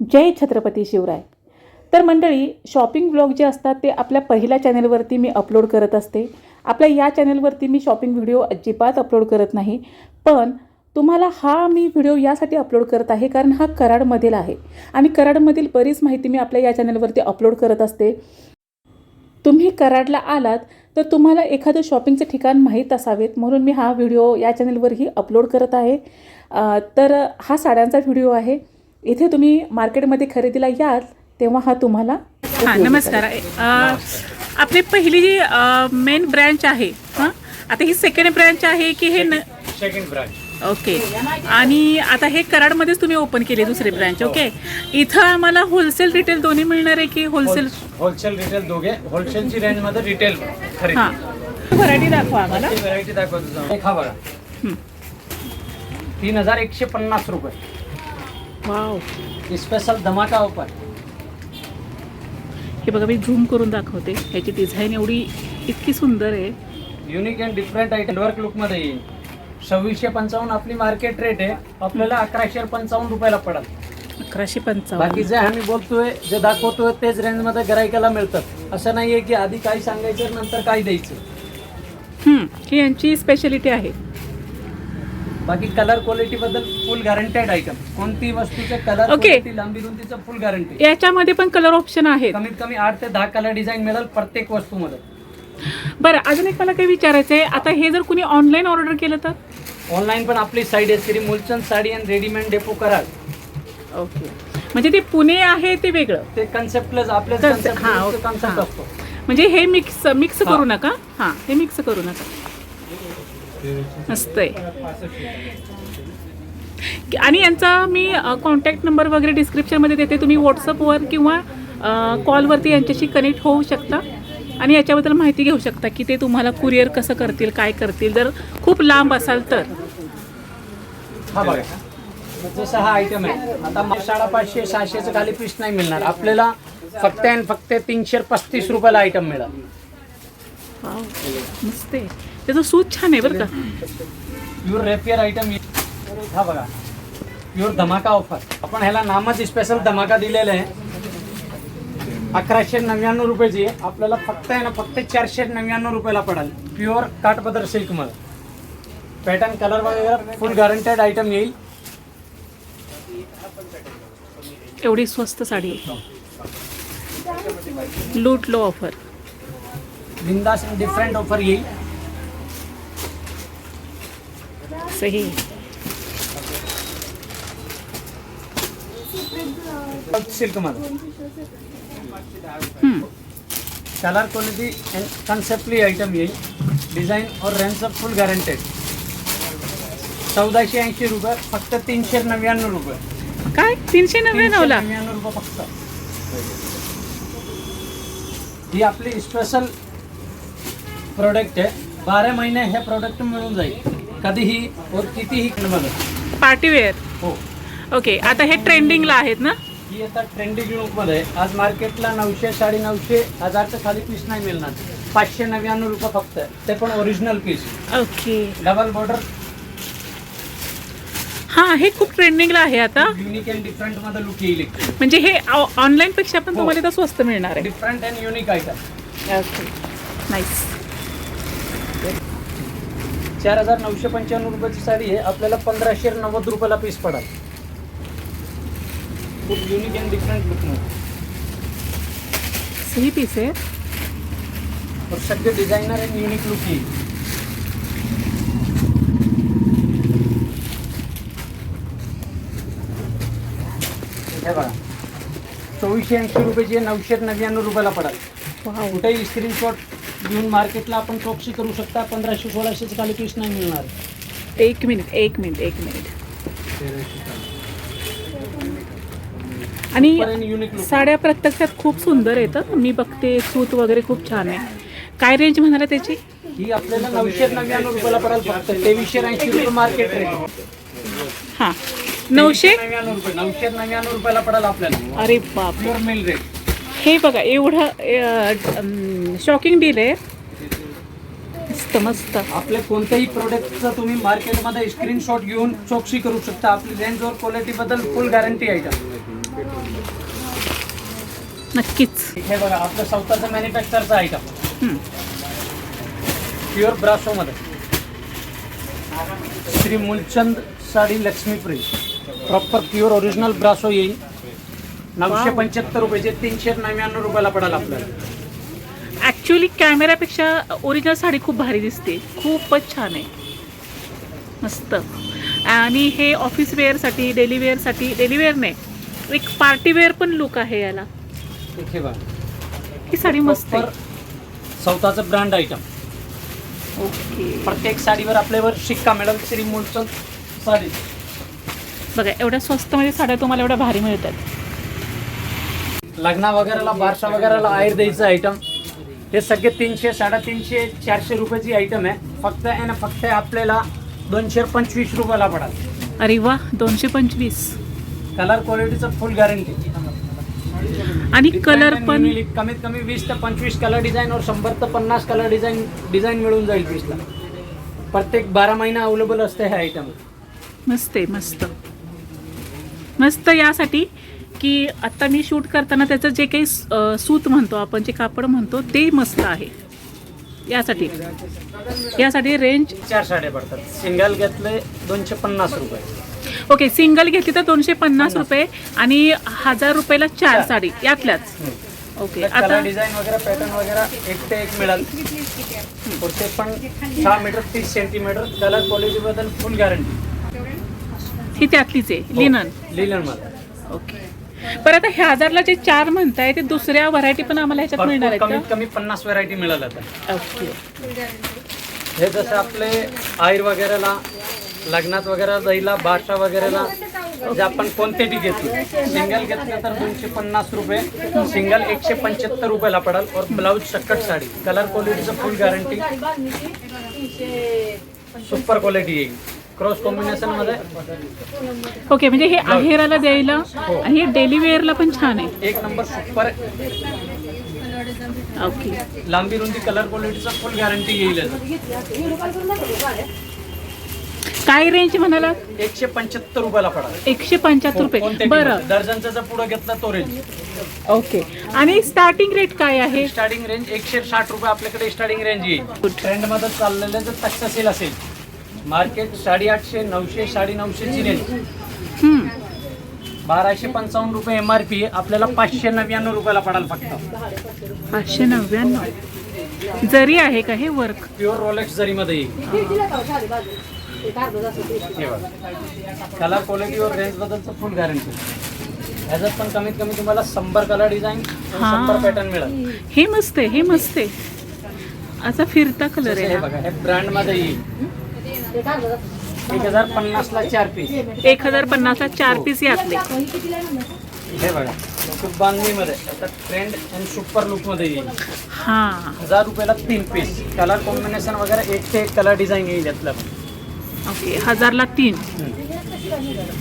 जय छत्रपती शिवराय. तर मंडळी shopping blog जे असतात ते आपल्या पहिल्या चॅनेलवरती मी अपलोड करत असते. आपल्या या चॅनेलवरती मी शॉपिंग व्हिडिओ अजिबात अपलोड करत नाही. पण तुम्हाला हा मी व्हिडिओ यासाठी अपलोड करत आहे कारण हा कराडमधील आहे. आणि कराडमधील बरीच माहिती मी आपल्या या चॅनेलवरती अपलोड करत असते. तुम्ही कराडला आलात तर तुम्हाला एखादं शॉपिंगचं ठिकाण माहीत असावेत म्हणून मी हा व्हिडिओ या चॅनेलवरही अपलोड करत आहे. तर हा साड्यांचा व्हिडिओ आहे. इथे तुम्ही मार्केटमध्ये खरेदीला याल तेव्हा हा तुम्हाला हां नमस्कार. अ, आपली पहिली जी मेन ब्रँच आहे हां? आता ही सेकंड ब्रँच आहे की हे न सेकंड ब्रांच ओके आणि आता हे कराडमध्येच तुम्ही ओपन केली दुसरी ब्रँच ओके इथं आम्हाला होलसेल रिटेल दोन्ही मिळणार आहे की होलसेल होलसेल रिटेल दोघे. होलसेलची रेंजमध्ये रिटेल खरेदी. हां. व्हरायटी दाखवा आम्हाला. व्हरायटी दाखवतो हा बघा. हं. तीन हजार एकशे पन्नास रुपये. वाव स्पेशल धमाका ऑफर हे बघा मी झूम करून दाखवते. ह्याची डिझाईन एवढी इतकी सुंदर आहे. Unique and different item work लुकमध्ये येईल. सव्वीसशे पंचावन्न आपली मार्केट रेट आहे. आपल्याला अकराशे पंचावन्न रुपयाला पडेल. अकराशे पंचावन्न. बाकी जे आम्ही बोलतोय जे दाखवतोय तेच रेंजमध्ये गिरायकाला मिळतात. असं नाहीये की आधी काय सांगायचं नंतर काय द्यायचं. हं, ही यांची स्पेशालिटी आहे. बाकी कलर क्वालिटी बद्दल फुल गॅरंटेड आयटम कोणती वस्तूचे कलर Okay. क्वालिटी लांबी रुंदीचं फुल गॅरंटी याच्यामध्ये पण कलर ऑप्शन आहेत. कमीत कमी आठ ते दहा कलर डिझाईन मिळेल प्रत्येक वस्तूमध्ये. बरं अजून एक मला काही विचारायचं आहे आता हे जर कुणी ऑनलाईन ऑर्डर केलं तर? ऑनलाईन पण आपली साईड आहे. Shri Mulchand sari and readymade depot कराल ओके म्हणजे ते पुणे आहे ते वेगळं. ते कन्सेप्टलाच आपल्या Concept, हा, कन्सेप्ट हा. असतो. म्हणजे हे मिक्स मिक्स. करू नका. हां हे मिक्स करू नका. मस्त आहे आणि यांचा मी कॉन्टॅक्ट नंबर वगैरे डिस्क्रिप्शनमध्ये देते. तुम्ही व्हॉट्सअपवर किंवा कॉलवरती यांच्याशी कनेक्ट होऊ शकता. आणि याच्याबद्दल माहिती घेऊ शकता की ते तुम्हाला कुरिअर कसं करतील काय करतील. जर खूप लांब असाल तर. हा बघा. जसं हा आयटम आहे. आता मला साडेपाचशे सहाशेचं खाली पीस नाही मिळणार. आपल्याला फक्त आणि फक्त तीनशे पस्तीस रुपयाला आयटम मिळेल. मस्त त्याचं सूत छान आहे बरं का. प्युअर रेपियर आयटम हा बघा. प्युअर धमाका ऑफर आपण ह्याला नामच स्पेशल धमाका दिलेलं आहे. अकराशे नव्याण्णव रुपयाची आहे. आपल्याला फक्त आहे ना फक्त चारशे नव्याण्णव रुपयाला पडेल. प्युअर काठपदर सिल्कमध्ये पॅटर्न कलर वगैरे फुल गॅरंटेड आयटम येईल. एवढी स्वस्त साडी. लूट लो ऑफर बिंदास डिफरंट ऑफर येईल. सही. सिल्कमध्ये क्वालिटी अँड कन्सेप्टली आयटम येईल. डिझाईन और रेंज फुल गॅरंटेड चौदाशे ऐंशी रुपये फक्त तीनशे नव्याण्णव रुपये. काय? तीनशे नव्याण्णवला? नव्याण्णव रुपये फक्त. ही आपली स्पेशल प्रोडक्ट आहे. बारा महिने हे प्रोडक्ट मिळून जाईल. कधीही और कितीही मध्ये पार्टीवेअर हो. ओके आता हे ट्रेंडिंगला आहेत ना? ही आता ट्रेंडिंग लुकमध्ये आहे आज मार्केटला नऊशे साडे नऊशे हजारच्या खाली पीस नाही मिळणार. पाचशे नव्याण्णव रुपये फक्त ते पण original piece okay. Double border हा हे खूप ट्रेंडिंगला आहे आता. युनिक अँड डिफरंटमध्ये लुक येईल म्हणजे हे ऑनलाईन पेक्षा पण हो. तुम्हाला इथं स्वस्त मिळणार आहे. Different and unique item nice चार हजार नऊशे पंच्याण्णव रुपयाची साडी आहे. आपल्याला पंधराशे नव्वद रुपयाला पीस पडाल. खूप युनिक अँड डिफरंट लुक सही पीस आहे. और सगळे डिझायनर अँड युनिक लुक येईल. हे बघा. चोवीसशे ऐंशी रुपयाची आहे, नऊशे नव्याण्णव रुपयाला पडाल. वाव कुठेही स्क्रीनशॉट घेऊन मार्केटला आपण चौकशी करू शकता. पंधराशे सोळाशेच खाली पीस नाही मिळणार. एक मिनिट एक मिनिट एक मिनिट. आणि पर्यंत युनिक लुक साड्या प्रत्यक्षात खूप सुंदर आहेत मी बघते सूत वगैरे खूप छान आहे. काय रेंज म्हणाला त्याची? ही आपल्याला नऊशे नव्याण्णव रुपयाला पडेल फक्त तेवीसशे ऐंशी रुपये मार्केट रेट हां. नऊशे? नव्याण्णव रुपये नऊशे नव्याण्णव रुपयाला पडेल आपल्याला. अरे बाप प्युअर मिल रेट हे बघा एवढं शॉकिंग डील आहे. मस्त मस्त. आपल्या कोणत्याही प्रोडक्टचं तुम्ही मार्केटमध्ये स्क्रीनशॉट घेऊन चौकशी करू शकता. आपली रेंज और क्वालिटी बद्दल फुल गॅरंटी आहे का? नक्कीच. हे बघा आपलं स्वतःचं मॅन्युफॅक्चरचं आयटम हं. प्युअर ब्रासोमध्ये श्री मूलचंद साडी लक्ष्मीप्रिय. प्रॉपर प्युअर ओरिजिनल ब्रासो येईल. नऊशे पंच्याहत्तर रुपयाचे तीनशे नव्याण्णव रुपयाला पडेल आपल्याला. ॲक्च्युली कॅमेऱ्यापेक्षा ओरिजिनल साडी खूप भारी दिसते. खूपच छान आहे. मस्त. आणि हे ऑफिस वेअरसाठी डेली वेअरसाठी डेली वेअर नाही एक पार्टी वेअर पण लुक आहे याला. हे बघा. ही साडी मस्त आहे. स्वतःचं ब्रँड आयटम ओके प्रत्येक साडीवर आपल्यावर शिक्का मिळेल श्री मूलचंद साडी. बघा एवढ्या स्वस्तमध्ये साड्या तुम्हाला एवढ्या भारी मिळतात. लग्ना वगैरेला बारसा वगैरेला द्यायचं आयटम हे सगळे तीनशे साडेतीनशे चारशे रुपयाची आयटम आहे. फक्त आहे ना फक्त आपल्याला दोनशे पंचवीस रुपयाला पडाल. अरे वा दोनशे पंचवीस. कलर क्वालिटीचं फुल गॅरंटी आणि कलर पण कमीत कमी वीस ते पंचवीस कलर डिझाईन और शंभर ते पन्नास कलर डिझाईन डिझाईन मिळून जाईल पीसला प्रत्येक बारा महिना अवेलेबल असते हे आयटम मस्त आहे मस्त. मस्त यासाठी की आत्ता मी शूट करताना त्याचं जे काही सूत म्हणतो आपण जे कापड म्हणतो ते मस्त आहे. यासाठी. यासाठी रेंज चार साड्या पडतात. सिंगल घेतले दोनशे पन्नास रुपये. ओके सिंगल घेतली तर दोनशे पन्नास रुपये आणि हजार रुपयाला चार. साडी. यातल्याच. ओके आता डिझाईन वगैरे पॅटर्न वगैरे एक ते एक मिळेल. पुढचे पण सहा मीटर तीस सेंटीमीटर कलर क्वालिटी बद्दल फुल गॅरंटी ही त्यातलीच आहे लिनन लिलनमध्ये. ओके. परत आता ह्या हजारला जे चार म्हणताय ते दुसऱ्या व्हरायटी पण आम्हाला ह्याच्यात मिळणार भरपूर आहेत कमीत कमी पन्नास व्हरायटी मिळाल आता. ओके. हे जसं आपले आयर वगैरेला लग्नात वगैरे जाईला बारशा वगैरेला जे आपण कोणतेही घेतली सिंगल घेतलं तर दोनशे पन्नास रुपये सिंगल एकशे पंच्याहत्तर रुपयाला पडेल. और ब्लाऊज सकट साडी. कलर क्वालिटीचं फुल गॅरंटी सुपर क्वालिटी येईल. क्रॉस कॉम्बिनेशनमध्ये ओके म्हणजे हे आहेराला द्यायला आणि हे डेली वेअरला पण छान आहे. एक नंबर सुपर ओके. लांबी रुंदी कलर क्वालिटीचं फुल गॅरंटी येईल. काय रेंज म्हणाला एकशे पंच्याहत्तर रुपयाला पडेल एकशे पंच्याहत्तर रुपये. बरं. दर्जनचा जर पुढे घेतला तो रेंज ओके. आणि स्टार्टिंग रेट काय आहे? स्टार्टिंग रेंज एकशे साठ रुपये आपल्याकडे स्टार्टिंग रेंज येईल. ट्रेंडमध्ये चाललेलं जर तक्षशील असेल मार्केट साडेआठशे नऊशे साडे नऊशेची रेंज. बाराशे पंचावन्न रुपये एम आर पी आपल्याला पाचशे नव्याण्णव रुपयाला पडाल फक्त. पाचशे नव्याण्णव. जरी आहे का हे वर्क प्युअर रोलेक्स जरीमध्ये येईल. कलर क्वालिटीवर रेंज बद्दलचं फुल गॅरंटी ह्याच्यात पण कमीत कमी तुम्हाला शंभर कलर डिझाईन हा. शंभर पॅटर्न मिळेल. हे मस्त आहे हे मस्त आहे. असा फिरता कलर आहे. बघा हे ब्रँडमध्ये येईल. एक हजार पन्नास ला चार पीस एक हजार पन्नासला चार पीस यातले हे बघा खूप बांधणीमध्ये आता ट्रेंड अँड सुपर लुकमध्ये येईल. हा. हजार रुपयाला तीन पीस कलर कॉम्बिनेशन वगैरे एक ते एक कलर डिझाईन येईल यातलं. ओके हजारला तीन.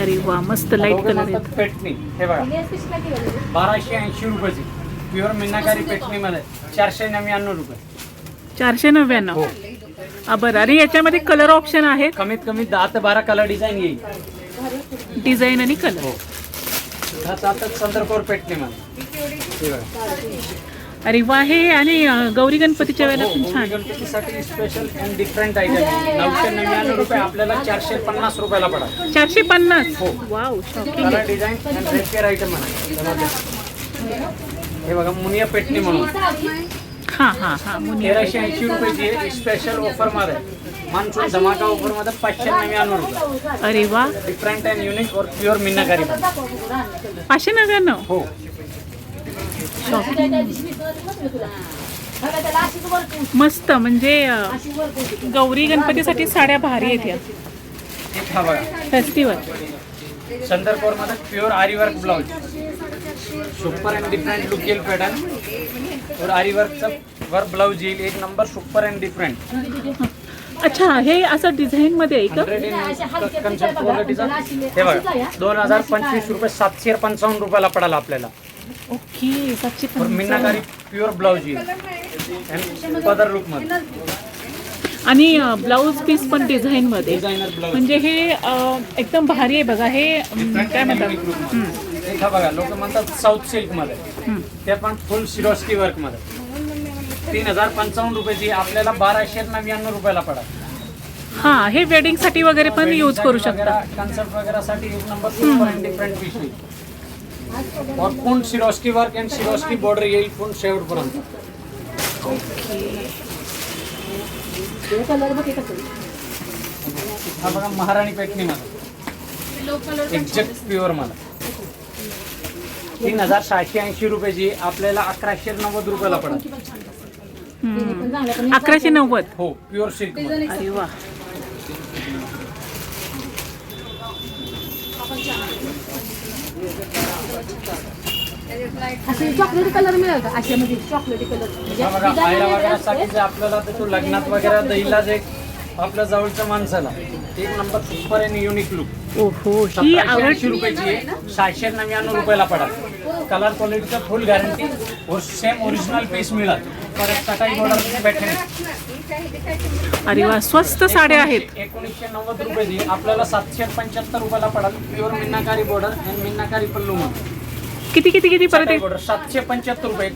अरे वा मस्त लाइट कलर पेटणी. हे बघा बाराशे ऐंशी रुपयाची. प्युअर मीनाकारी पेटणी मध्ये चारशे नव्याण्णव रुपये. चारशे नव्याण्णव. हा. बरं. आणि याच्यामध्ये कलर ऑप्शन आहेत? कमीत कमी दहा ते बारा कलर डिझाईन येईल. डिझाईन आणि कलर हो. दहा चंद्रकोर पेटणी हे बघा अरे वा हे आणि गौरी गणपतीच्या वेळेला पण छान. आहे. गणपतीसाठी स्पेशल अँड डिफरंट आयटम नऊशे नव्याण्णव रुपये आपल्याला चारशे पन्नास रुपयाला पडा. चारशे पन्नास? हो. वाव डिझाईन अँड आयटम आहे. हे बघा मुनिया पेटणी म्हणून. हा हा हा. तेराशे ऐंशी रुपयाची आहे स्पेशल ऑफरमध्ये. मान्सून धमाका ऑफरमध्ये पाचशे नव्याण्णव रुपये. अरे वा डिफरंट अँड युनिक और प्युअर मीनाकारी पाचशे नव्याण्णव? हो. मस्त म्हणजे गौरी गणपतीसाठी साड्या भारी आहेत या. हा फेस्टिवल चंद्रकोरमध्ये प्युअर आरी work blouse super and different look येईल पॅटर्न और आरी वर्कचा वर ब्लाउज येईल एक नंबर सुपर अँड डिफरंट अच्छा हे असं डिझाईन मध्ये आहे का? हंड्रेड इन कन्सेप्ट क्वालिटीचा हे बघा दोन हजार पंचवीस रुपये सातशे पंचावन्न रुपयाला पडाल आपल्याला. ओके सातशे और मीनाकारी. प्युअर ब्लाउज येईल पदर लुकमध्ये. आणि ब्लाऊज पीस पण डिझाईन मध्ये. डिझायनर म्हणजे हे अं, एकदम भारी आहे बघा. हे काय म्हणतात? हं. इथं बघा लोक म्हणतात साऊथ सिल्कमध्ये ते पण फुल सिरोस्की वर्कमध्ये तीन हजार पंचावन्न रुपयाची आपल्याला बाराशे नव्याण्णव रुपयाला पडत हा हे वेडिंगसाठी वगैरे पण यूज करू शकता. कन्सर्ट वगैरहसाठी एक नंबर डिफरंट पिशवी और पूर्ण Swarovski work and Swarovski border येईल पूर्ण शेवट पर्यंत. हा बघा महाराणी पैठणी मध्ये एक्झॅक्ट प्युअरमध्ये. तीन हजार सहाशे ऐंशी रुपयाची आपल्याला अकराशे नव्वद रुपयाला पडत. अकराशे नव्वद? हो प्युअर सिल्क अरे वा. असे चॉकलेटी कलर मिळेल का? अशा मध्ये चॉकलेटी कलर म्हणजे हा आपल्याला ते तो लग्नात वगैरे दहीला जे आपल्या जवळच्या माणसाला एक नंबर सुपर आणि युनिक लुक ओहो ही सतराशे आवड ऐंशी रुपयाची आहे सहाशे नव्याण्णव रुपयाला पडाल कलर क्वालिटीचं फुल गॅरंटी और सेम ओरिजिनल पीस मिळत. परत कटाई बॉर्डर भेटेल अरे वा स्वस्त साड्या आहेत. एकोणीसशे नव्वद रुपयाची आपल्याला सातशे पंच्याहत्तर रुपयाला पडाल. प्युअर मिनाकारी बॉर्डर आणि मिनाकारी पल्लू मध्ये किती किती किती परत एक? बॉर्डर सातशे पंच्याहत्तर रुपये.